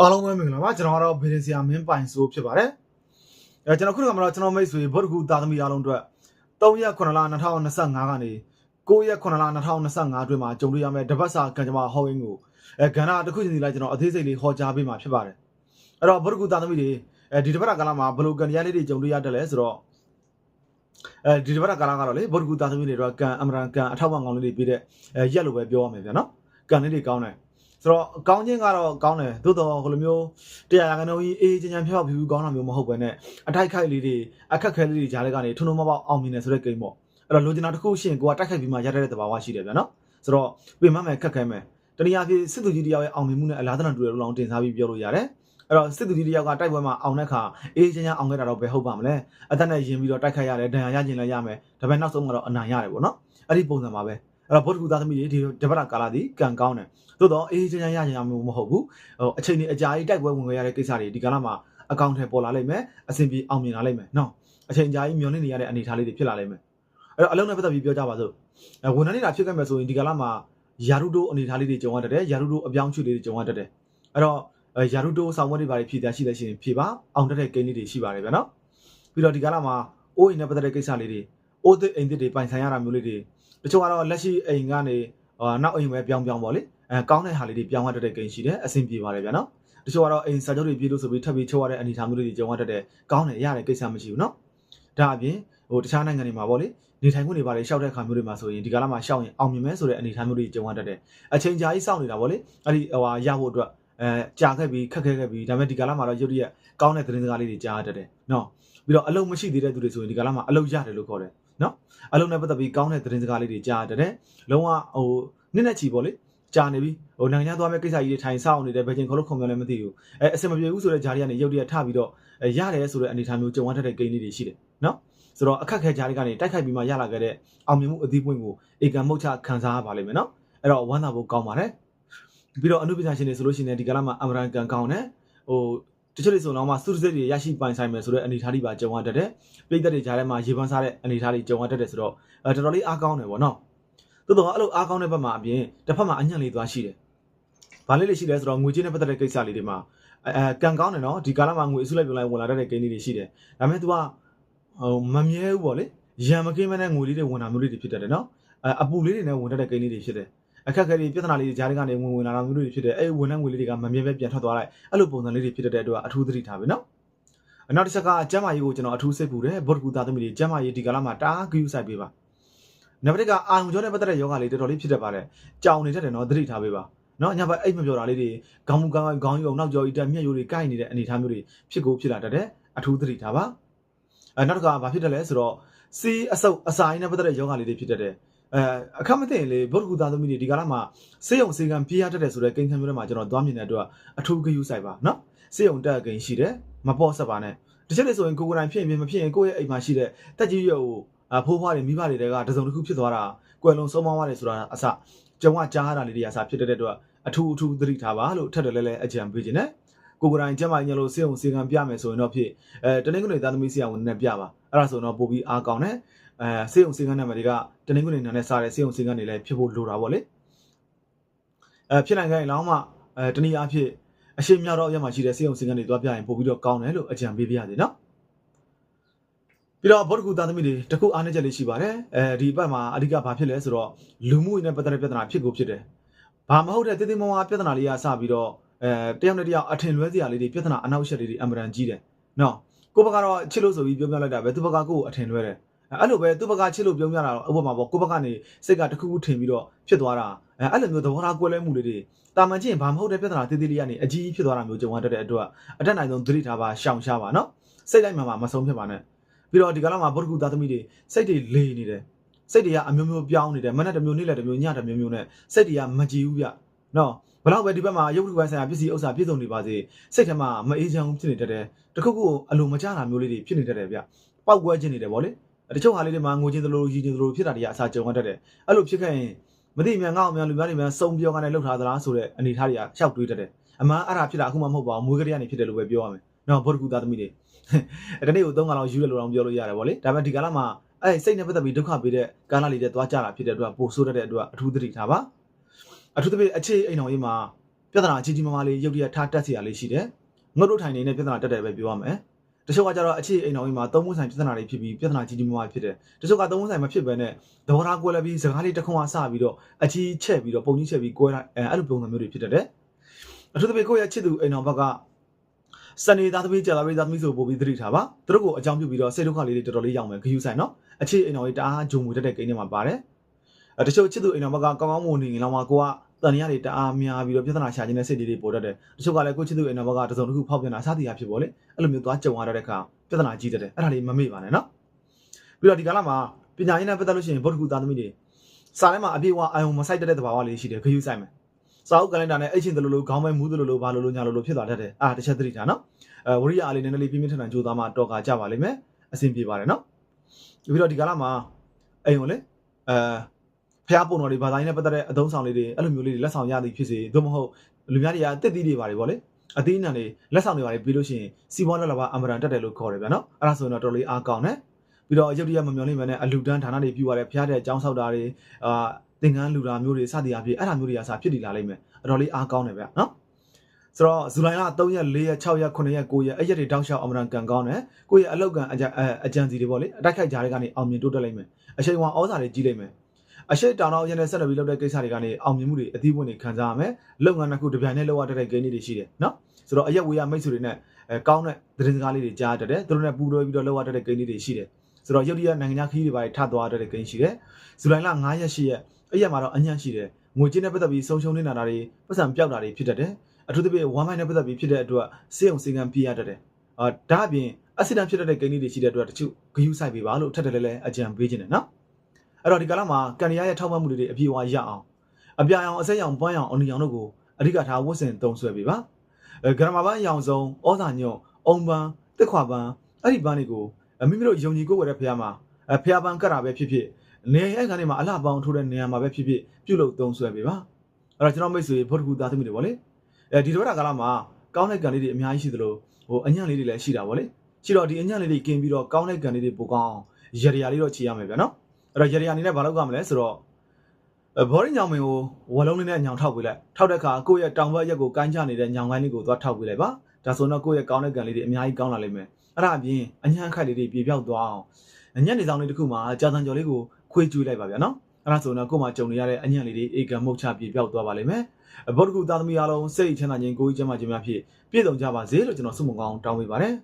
အားလုံးပဲမင်္ဂလာပါကျွန်တော်ကတော့ဗီဒီဆရာမင်းပိုင်ဆိုးဖြစ်ပါတယ်အဲကျွန်တော်ခုနကမှတော့ကျွန်တော်မိတ်ဆွေဗုဒ္ဓဂူသာသမီအားလုံးအတွက်3ရက်9လ2025ကနေ9ရက်9လ2025အတွင်းမှာကြုံတွေ့ရမယ့်တပတ်စာကံကြမ္မာဟောင်းရင်းကိုအဲကဏ္ဍတစ်ခုချင်းစီလိုက်ကျွန်တော်အသေးစိတ်လေးဟောကြားပေးမှာဖြစ်ပါတယ်အဲ့တော့ဗုဒ္ဓဂူသာသမီတွေအဲဒီတစ်ပတ်ကာလမှာဘယ်လိုကံတရားလေးတွေကြုံတွေ့ရတယ်လဲဆိုတော့အဲဒီတစ်ပတ်ကာလကတော့လေဗုဒ္ဓဂူသာသမီတွေတော့ကံအမရန်ကံအထောက်အပံ့ကောင်းလေးတွေပြီးတဲ့အဲရက်လို့ပဲပြောရမယ်ဗျာနော်ကံလေးတွေကောင်းတယ် ဆိုတော့ကောင်းခြင်းကတော့ကောင်းတယ်သို့တော့ဟိုလိုမျိုးတရားရကနှုံးကြီးအေးချမ်းချမ်းဖြောက်ဖြူဖြူကောင်းတာမျိုးမဟုတ်ပဲနဲ့အထိုက်ခိုက်လေးတွေအခက်ခဲလေးတွေကြားလေးကနေထုံထုံမပေါက်အောင်မြင်တယ်ဆိုတဲ့ကိန်းပေါ့အဲ့တော့လိုချင်တာတစ်ခုရှိရင်ကိုကတိုက်ခိုက်ပြီးမှရတဲ့တဘာဝရှိတယ်ဗျာနော်ဆိုတော့ပြင်မမယ်ခက်ခဲမယ်တနည်းအားဖြင့်စစ်သူကြီးတယောက်ရဲ့အောင်မြင်မှုနဲ့အလားတန်တူတယ်လို့လောင်တင်စားပြီးပြောလို့ရတယ်အဲ့တော့စစ်သူကြီးတယောက်ကတိုက်ပွဲမှာအောင်တဲ့ခါအေးချမ်းချမ်းအောင်ခဲ့တာတော့ဘယ်ဟုတ်ပါမလဲအသက်နဲ့ရင်ပြီးတော့တိုက်ခိုက်ရတယ်ဒဏ်ရာရခြင်းလည်းရမယ်ဒါပေမဲ့နောက်ဆုံးကတော့အနိုင်ရတယ်ပေါ့နော်အဲ့ဒီပုံစံပါပဲ အဲ့တော့ဘုဒ္ဓကူသားသမီးတွေဒီတပတ်တာကာလဒီကံကောင်းတယ်သို့တော့အေးချမ်းချမ်းရခြင်းမျိုးမဟုတ်ဘူးဟိုအချိန်ကြီးအကြာကြီးတိုက်ပွဲဝင်ခဲ့ရတဲ့ကိစ္စတွေဒီကာလမှာအကောင့်ထဲပေါ်လာလိမ့်မယ်အဆင်ပြေအောင်မြင်လာလိမ့်မယ်နော်အချိန်ကြာကြီးမျောနေနေရတဲ့အနေအထားလေးတွေဖြစ်လာလိမ့်မယ်အဲ့တော့အလုံးနဲ့ပတ်သက်ပြီးပြောကြပါစို့အဲဝန်ထမ်းနေတာဖြစ်ခဲ့မယ်ဆိုရင်ဒီကာလမှာယာရုတိုအနေအထားလေးတွေကြုံရတတ်တယ်ယာရုတိုအပြောင်းအရွှေ့လေးတွေကြုံရတတ်တယ်အဲ့တော့အဲယာရုတိုဆောင်ဝတ်တွေပါဖြည့်သားရှိတဲ့ရှင်ဖြည့်ပါအောင်တက်တဲ့ကိန်းလေးတွေရှိပါတယ်ဗျာနော်ပြီးတော့ဒီကာလမှာအိုးအိမ်နဲ့ပတ်သက်တဲ့ကိစ္စလေးတွေအိုးသစ်အိမ်သစ်တွေပိုင်ဆိုင်ရတာမျိုးလေးတွေ တချို့ကတော့လက်ရှိအိမ်ကနေဟိုနောက်အိမ်ပဲပြောင်းပြောင်းပေါ့လေအဲကောင်းတဲ့ဟာလေးတွေပြောင်းရတတ်တဲ့ကိန်းရှိတယ်အဆင်ပြေပါတယ်ဗျာနော်တချို့ကတော့အိမ်စာချုပ်တွေပြေလို့ဆိုပြီးထပ်ပြီးချုပ်ရတဲ့အနေအထားမျိုးလေးတွေကြုံရတတ်တဲ့ကောင်းတယ်ရတဲ့ကိစ္စမရှိဘူးနော်ဒါအပြင်ဟိုတခြားနိုင်ငံတွေမှာပေါ့လေနေထိုင်မှုတွေပါလေရှောက်တဲ့ခါမျိုးတွေမှာဆိုရင်ဒီကာလမှာရှောက်ရင်အောင်မြင်မယ်ဆိုတဲ့အနေအထားမျိုးတွေကြုံရတတ်တယ်အချိန်ကြာကြီးစောင့်နေတာပေါ့လေအဲ့ဒီဟိုဟာရဖို့အတွက်အဲကြာခဲ့ပြီးခက်ခဲခဲ့ပြီးဒါပေမဲ့ဒီကာလမှာတော့ရုတ်တရက်ကောင်းတဲ့သတင်းစကားလေးတွေကြားရတတ်တယ်နော်ပြီးတော့အလုံးမရှိသေးတဲ့သူတွေဆိုရင်ဒီကာလမှာအလုံးရတယ်လို့ခေါ်တယ် နော်အလုံးနဲ့ပတ်သက်ပြီးကောင်းတဲ့သတင်းစကားလေးတွေကြားရတတ်တယ်လုံးဝဟိုနစ်နဲ့ချီပေါ့လေကြာနေပြီဟိုနိုင်ငံခြားသွားမဲ့ကိစ္စကြီးတွေထိုင်ဆောင်နေတယ်ဘယ်ချိန်ခေါ်လို့ခုံပြောလဲမသိဘူးအဲအစင်မပြေဘူးဆိုတဲ့ဂျားတွေကနေရုတ်တရက်ထပြီးတော့အဲရတယ်ဆိုတဲ့အနေအထားမျိုးကြုံရတတ်တဲ့ကိန်းလေးတွေရှိတယ်နော်ဆိုတော့အခက်ခဲကြားတွေကနေတိုက်ခိုက်ပြီးမှရလာခဲ့တဲ့အောင်မြင်မှုအသီးပွင့်ကိုဧကံမုတ်ချခံစားရပါလိမ့်မယ်နော်အဲ့တော့ဝမ်းသာဖို့ကောင်းပါတယ်ပြီးတော့အနုပညာရှင်တွေဆိုလို့ရှိရင်ဒီကလာမှာအမရန်ကန်ကောင်းတယ်ဟို တချို့တွေဆိုတော့မှစုစစစ်တွေရရှိပိုင်ဆိုင်မယ်ဆိုတဲ့အနေအထားတွေပါကြုံရတတ်တယ်ပြည်သက်တွေကြားထဲမှာရေပန်းစားတဲ့အနေအထားတွေကြုံရတတ်တယ်ဆိုတော့အဲတော်တော်လေးအားကောင်းတယ်ပေါ့နော်သို့တော့အဲ့လိုအားကောင်းတဲ့ဘက်မှာအပြင်တစ်ဖက်မှာအညံ့လေးသွားရှိတယ်ဘာလေးလေးရှိလဲဆိုတော့ငွေကြေးနဲ့ပတ်သက်တဲ့ကိစ္စလေးတွေမှာအဲအဲကန်ကောင်းတယ်နော်ဒီကာလမှာငွေအစုလိုက်ပြုံလိုက်ဝင်လာတတ်တဲ့ကိန်းလေးတွေရှိတယ်ဒါပေမဲ့ तू ကဟိုမမြဲဘူးပေါ့လေရံမကင်းမနဲ့ငွေလေးတွေဝင်တာမျိုးလေးတွေဖြစ်တတ်တယ်နော်အဲအပူလေးတွေနဲ့ဝင်တတ်တဲ့ကိန်းလေးတွေဖြစ်တယ် အခက်အခဲတွေပြဿနာလေးတွေကြားထဲကနေဝင်ဝင်လာတာမျိုးတွေဖြစ်တယ်အဲဝင်တဲ့ငွေလေးတွေကမမြဲပဲပြန်ထွက်သွားလိုက်အဲ့လိုပုံစံလေးတွေဖြစ်တတ်တဲ့အတွက်အထူးသတိထားပြီနော်အနောက်တစ်ချက်ကကျမ်းမာရေးကိုကျွန်တော်အထူးစိတ်ပူတယ်ဗုဒ္ဓဂူသားသမီးတွေကျမ်းမာရေးဒီကာလမှာတားဂယူဆိုင်ပေးပါနံပါတ်1ကအာယုံကြောနဲ့ပတ်သက်တဲ့ယောဂလေးတော်တော်လေးဖြစ်တတ်ပါတယ်ကြောင်နေတတ်တယ်နော်သတိထားပေးပါနော်ညဘက်အိတ်မပြောတာလေးတွေခေါင်းမူကောင်းခေါင်းယူအောင်နောက်ကျော်ဤတက်မျက်ရိုးတွေကိုက်နေတဲ့အနေအထားမျိုးတွေဖြစ်ကိုဖြစ်လာတတ်တယ်အထူးသတိထားပါအဲနောက်တစ်ခါဘာဖြစ်တယ်လဲဆိုတော့စီးအဆုပ်အစာရင်းနဲ့ပတ်သက်တဲ့ယောဂလေးတွေဖြစ်တတ်တယ် အဲအခက်မသိရင်လေဗုဒ္ဓဂူသားသမီးတွေဒီကာလမှာစေယုံစေကံပြေးရတတ်တယ်ဆိုတဲ့ကိန်းခံမျိုးတွေမှာကျွန်တော်သွားမြင်တဲ့အတွက်အထူးဂယူဆိုင်ပါနော်စေယုံတက်ကိန်းရှိတယ်မပေါ့ဆက်ပါနဲ့တချို့လေဆိုရင်ကိုယ်ကိုယ်တိုင်ဖြစ်ရင်မဖြစ်ရင်ကိုယ့်ရဲ့အိမ်မှာရှိတဲ့တက်ကြီးရွယ်ကိုအဖိုးဖွားတွေမိဘတွေကတစုံတစ်ခုဖြစ်သွားတာကွယ်လွန်ဆုံးမသွားတယ်ဆိုတာအစကြုံကကြားရတာလေးတွေအစဖြစ်တဲ့အတွက်အထူးအထူးသတိထားပါလို့ထပ်တယ်လဲလဲအကြံပေးခြင်းနဲ့ကိုကိုယ်တိုင်ကျမကြီးညလို့စေအောင်စေကံပြမယ်ဆိုရင်တော့ဖြစ်အဲတနင်္ဂနွေသားသမီးဆရာဝန်နဲ့ပြပါအဲ့ဒါဆိုတော့ပို့ပြီးအားကောင်းတယ် အဲစေအောင်စေကံနဲ့မတွေကတနင်္ဂနွေနာနဲ့စားတဲ့စေအောင်စေကံတွေလည်းဖြစ်ဖို့လိုတာပေါ့လေအဲဖြစ်နိုင်ကြရင်လောင်းမှအဲတနည်းအားဖြင့်အရှိမြောက်တော့ရမှာရှိတဲ့စေအောင်စေကံတွေတွားပြရင်ပို့ပြီးတော့ကောင်းတယ်လို့အကြံပေးပြရစီနော်ပြီးတော့ဗုဒ္ဓဂူသားသမီးတွေတခုအားနည်းချက်လေးရှိပါတယ်အဲဒီဘက်မှာအဓိကဘာဖြစ်လဲဆိုတော့လူမှုရေးနဲ့ပတ်သက်တဲ့ပြဿနာဖြစ်ကိုဖြစ်တယ်ဘာမဟုတ်တဲ့တိတိမဝါပြဿနာလေးကစပြီးတော့အဲတယောက်နဲ့တယောက်အထင်လွဲစရာလေးတွေပြဿနာအနောက်ရှက်လေးတွေအမှန်တန်ကြီးတယ်နော်ကိုဘကတော့ချစ်လို့ဆိုပြီးပြောပြလိုက်တာပဲသူဘကကိုကိုအထင်လွဲတယ် အဲ့လိုပဲသူဘကချစ်လို့ပြောပြတာတော့ဥပမာပေါ့ကိုဘကနေစိတ်ကတခုခုထင်ပြီးတော့ဖြစ်သွားတာအဲအဲ့လိုမျိုးသဘောထားကွဲလွဲမှုလေးတွေတာမန်ချင်းဘာမဟုတ်တဲ့ပြဿနာတေးသေးလေးကနေအကြီးကြီးဖြစ်သွားတာမျိုးကြုံရတတ်တဲ့အတွက်အတက်နိုင်ဆုံးသတိထားပါရှောင်ရှားပါနော်စိတ်လိုက်မှမှမဆုံးဖြစ်ပါနဲ့ပြီးတော့ဒီကလာမှာဗုဒ္ဓဂူသားသမီးတွေစိတ်တွေလေနေတယ်စိတ်တွေကအမျိုးမျိုးပြောင်းနေတယ်မနဲ့တစ်မျိုးနေ့လည်းတစ်မျိုးညတစ်မျိုးမျိုးနဲ့စိတ်တွေကမကြည်ဘူးဗျနော်ဘလောက်ပဲဒီဘက်မှာရုပ်ထုပိုင်းဆိုင်ရာပစ္စည်းဥစ္စာပြည့်စုံနေပါစေစိတ်ထဲမှာမအေးချမ်းဖြစ်နေတတ်တယ်တခုခုအလိုမကျတာမျိုးလေးတွေဖြစ်နေတတ်တယ်ဗျပောက်ကွဲခြင်းနေတယ်ဗောလေ တချို့ဟာလေးတွေမှာငိုချင်းသလိုရည်ချင်းသလိုဖြစ်တာတွေကအစာကြုံရတတ်တယ်အဲ့လိုဖြစ်ခဲ့ရင်မသိမြန်ငေါ့အမြန်လူများတွေများစုံပြောကနေလှုပ်ထားသလားဆိုတဲ့အနေထားတွေကရှောက်တွေးတတ်တယ်အမှန်အဲ့ဒါဖြစ်တာအခုမှမဟုတ်ပါဘူးမွေးကလေးကနေဖြစ်တယ်လို့ပဲပြောရမယ်နော်ဘောတကူသားသမီးတွေတနေ့ကို၃ခါလောက်ယူရလို့တော့ပြောလို့ရတယ်ဗောလေဒါပေမဲ့ဒီကာလမှာအဲ့စိတ်နဲ့ပတ်သက်ပြီးဒုက္ခပေးတဲ့ကာလလေးတွေသွားကြတာဖြစ်တဲ့အတွက်ပိုဆိုးတတ်တဲ့အတွက်အထူးသတိထားပါအထူးသဖြင့်အခြေအိမ်တော်ရေးမှာပြဿနာအကြီးကြီးမားမားလေးရုပ်ရည်ထားတက်စရာလေးရှိတယ်ငုတ်တို့ထိုင်နေတဲ့ပြဿနာတက်တယ်ပဲပြောရမယ် တချို့ကကြတော့အခြေအိမ်တော်ကြီးမှာသုံးမှုဆိုင်ပြဿနာတွေဖြစ်ပြီးပြဿနာကြီးကြီးမားမားဖြစ်တယ်တချို့ကသုံးမှုဆိုင်မဖြစ်ဘဲနဲ့သဘောထားကွဲလဲပြီးစကားလေးတစ်ခွန်းအားစပြီးတော့အကြီးချက်ပြီးတော့ပုံကြီးချက်ပြီးကွဲလိုက်အဲအဲ့လိုပုံစံမျိုးတွေဖြစ်တတ်တယ်အထူးသဖြင့်ကိုယ့်ရဲ့ချစ်သူအိမ်တော်ဘက်ကစနေသားသမီးကြာလာပြီးသားသမီးဆိုပို့ပြီးသတိထားပါသူတို့ကိုအကြောင်းပြုပြီးတော့စိတ်ဒုက္ခလေးတွေတော်တော်လေးရောက်မယ်ဂယူဆိုင်နော်အခြေအိမ်တော်ကြီးတအားဂျုံမူတက်တဲ့ကိန်းထဲမှာပါတယ်အဲတချို့ချစ်သူအိမ်တော်ဘက်ကကောင်းကောင်းမွန်နေရင်တော့မှကိုက တန်ရတွေတအားများပြီးတော့ပြဿနာရှာခြင်းနဲ့စိတ်တွေပေါ်တတ်တယ်တချို့ကလည်းကိုချစ်သူအိမ်တော်ဘက်ကတစုံတစ်ခုဖောက်ပြန်တာစသည်အဖြစ်ပေါ့လေအဲ့လိုမျိုးသွားကြုံရတဲ့အခါပြဿနာကြီးတတ်တယ်အဲ့ဒါလေးမမေ့ပါနဲ့နော်ပြီးတော့ဒီကာလမှာပညာရေးနဲ့ပတ်သက်လို့ရှိရင်ဗုဒ္ဓဂုသားသမီးတွေစာထဲမှာအပြည့်အဝအာယုံမဆိုင်တတ်တဲ့သဘာဝလေးရှိတယ်ဂယူဆိုင်မယ်စာအုပ်ကလန်ဒါနဲ့အိတ်ချင်းတလူလူခေါင်းပိုင်းမူးတလူလူဘာလူလူညာလူလူဖြစ်သွားတတ်တယ်အာတစ်ချက်သတိထားနော်အဲဝရိယအားလေးနည်းနည်းလေးပြင်းပြင်းထန်ထန်ကြိုးစားမှတော့ကကြပါလိမ့်မယ်အဆင်ပြေပါတယ်နော်ပြီးတော့ဒီကာလမှာအိမ်ကိုလေအဲ ဖျားပုံတော်တွေဘာသာရေးနဲ့ပတ်သက်တဲ့အသုံးဆောင်လေးတွေအဲ့လိုမျိုးလေးတွေလက်ဆောင်ရသည်ဖြစ်စေသို့မဟုတ်လူများတွေကတက်သီးတွေပါတယ်ဗောလေအသေးနံတွေလက်ဆောင်တွေပါတယ်ပြီးလို့ရှိရင်စီပွားလက်လာပါအမရန်တက်တယ်လို့ခေါ်တယ်ဗျာနော်အဲ့ဒါဆိုရင်တော့တော်လေးအားကောင်းတယ်ပြီးတော့ရုပ်တရက်မမျော်လင့်မဲနဲ့အလူတန်းဌာနတွေပြုရတဲ့ဖျားတဲ့အကြောင်းဆောက်တာတွေအာသင်္ကန်းလူတာမျိုးတွေစသည်အဖြစ်အဲ့ဒါမျိုးတွေကစာဖြစ်တည်လာလိမ့်မယ်အတော်လေးအားကောင်းတယ်ဗျာနော်ဆိုတော့ဇူလိုင်လ3ရက်4ရက်6ရက်9ရက်9ရက်အဲ့ရက်တွေတောက်လျှောက်အမရန်ကန်ကောင်းတယ်ကိုယ့်ရဲ့အလောက်ကန်အကြအကြံစီတွေပေါ့လေအတိုက်ခိုက်ကြားတွေကနေအောင်မြင်တိုးတက်လိမ့်မယ်အချိန်ဝါဩဇာတွေကြီးလိမ့်မယ် အရှိတောင်တော့ရတဲ့ဆက်လက်ပြီးလုပ်တဲ့ကိစ္စတွေကနေအောင်မြင်မှုတွေအသီးပွင့်တွေခံစားရမယ်လုပ်ငန်းတစ်ခုတစ်ပြိုင်တည်းလုပ်ရတဲ့ဂိမ်းတွေရှိတယ်နော်ဆိုတော့အရက်ဝေးရမိတ်ဆွေတွေနဲ့အဲကောင်းတဲ့သတင်းစကားလေးတွေကြားတတ်တယ်သူတို့နဲ့ပူးတွဲပြီးတော့လုပ်ရတဲ့ဂိမ်းတွေရှိတယ်ဆိုတော့ရုပ်တရက်နိုင်ငံခြားခရီးတွေပါထသွားတဲ့ဂိမ်းရှိတယ်ဇူလိုင်လ9ရက်10ရက်အဲ့ရက်မှာတော့အညံ့ရှိတယ်ငွေကြေးနဲ့ပတ်သက်ပြီးဆုံးရှုံးနေတာတွေပတ်စံပြောက်တာတွေဖြစ်တတ်တယ်အထူးသဖြင့်ဝမ်းမိုင်းနဲ့ပတ်သက်ပြီးဖြစ်တဲ့အတွက်စေုံစေကံပြရတတ်တယ်အာဒါအပြင်အက်ဆီဒန့်ဖြစ်တတ်တဲ့ဂိမ်းတွေရှိတဲ့အတွက်တချို့ဂယုဆိုင်ပေးပါလို့ထပ်တယ်လဲလဲအကြံပေးခြင်းတယ်နော် အဲ့တော့ဒီကာလမှာကန်ရီယာရဲ့ထောက်ပံ့မှုတွေအပြည့်အဝရအောင်အပြာရောင်အဆက်ရောင်ပွမ်းရောင်အနီရောင်တို့ကိုအဓိကထားဝတ်ဆင်သုံးဆွဲပေးပါအဲဂရမပန်းရောင်စုံဩဇာညွန့်အုံပန်းတက်ခွာပန်းအဲ့ဒီပန်းတွေကိုမိမိတို့ယုံကြည်ကိုယ်ဝယ်တဲ့ဖះမှာအဖះပန်းကတ်တာပဲဖြစ်ဖြစ်နေအဲ့ကနေမှာအလှပေါင်းထိုးတဲ့နေရာမှာပဲဖြစ်ဖြစ်ပြုတ်လို့သုံးဆွဲပေးပါအဲ့တော့ကျွန်တော်မိတ်ဆွေဗုဒ္ဓဂူသားသမီးတွေဗောလေအဲဒီတော့ကာလမှာကောင်းတဲ့ကံလေးတွေအများကြီးရှိသလိုဟိုအညံ့လေးတွေလည်းရှိတာဗောလေရှိတော့ဒီအညံ့လေးတွေကင်ပြီးတော့ကောင်းတဲ့ကံလေးတွေပိုကောင်းအောင်ရရလေးတော့ချီရမယ်ဗျာနော် အဲ့တော့ရရအနေနဲ့ဘာလုပ်ကြမလဲဆိုတော့ဘောရင်းညောင်မင်းကိုဝလုံးလေးနဲ့ညောင်ထောက်ပေးလိုက်ထောက်တဲ့အခါကိုယ့်ရဲ့တောင်ဘက်ရက်ကိုကိုင်းချနေတဲ့ညောင်ကိုင်းလေးကိုသွားထောက်ပေးလိုက်ပါဒါဆိုတော့ကိုယ့်ရဲ့ကောင်းတဲ့ကံလေးတွေအများကြီးကောင်းလာလိမ့်မယ်အဲ့ဒါအပြင်အညံ့ခိုက်လေးတွေပြေပြောက်သွားအောင်ညက်နေဆောင်လေးတစ်ခုမှာကြာတန်ကျော်လေးကိုခွေးကျွေးလိုက်ပါဗျာနော်အဲ့ဒါဆိုတော့ကိုယ်မှာကြုံနေရတဲ့အညံ့လေးတွေအေကံမုတ်ချပြေပြောက်သွားပါလိမ့်မယ်ဗုဒ္ဓဂုသားသမီးအားလုံးစိတ်ချမ်းသာခြင်းကိုယ်ကြီးချမ်းသာခြင်းများဖြင့်ပြည့်စုံကြပါစေလို့ကျွန်တော်ဆုမွန်ကောင်းတောင်းပေးပါတယ်